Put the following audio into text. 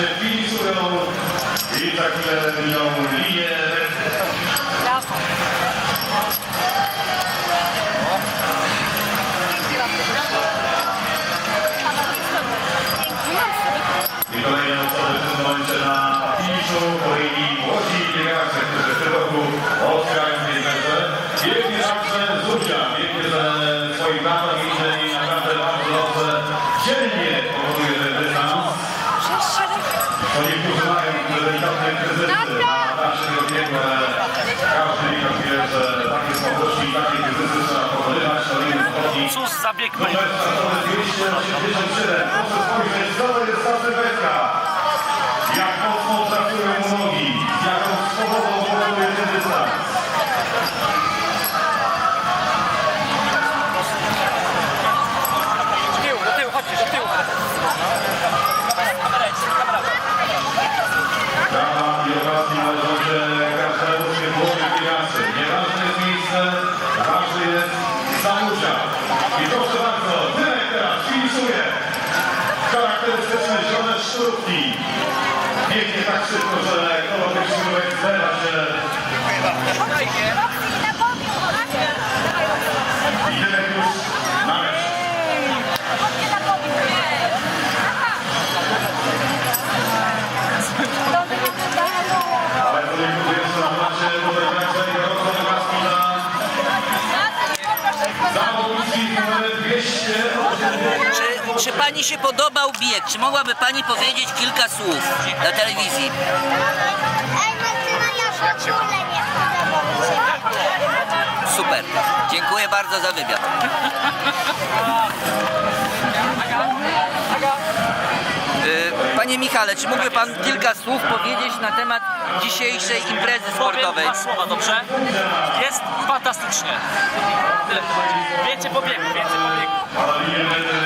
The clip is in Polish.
biegacze finizują i za chwilę linię. I kolejne osoby w tym momencie na finiszu kolejni młodzi biegacze, którzy w tym roku otwierają biegacze. Biegnie także Zuzia, biegnie ze swoim bratem i To niektórzy mają delikatne kryzysy na dalszego biegu, ale każdy biegacz wie, że takie słabości i takie kryzysy trzeba pokonywać. Kolejny zawodnik Cóż za bieg my. Numer startowy 287. Proszę I proszę bardzo, Tymek teraz finiszuje. Charakterystyczny ziomek szturki. Biegnie tak szybko, że kolor tych szturek zlewa się i Czy, czy pani się podobał bieg? Czy mogłaby pani powiedzieć kilka słów na telewizji? Super. Dziękuję bardzo za wywiad. Panie Michale, czy mógłby pan kilka słów powiedzieć na temat dzisiejszej imprezy Powiem sportowej? dwa słowa, dobrze? Jest fantastycznie. Tyle. Więcej pobiegu, więcej pobiegu.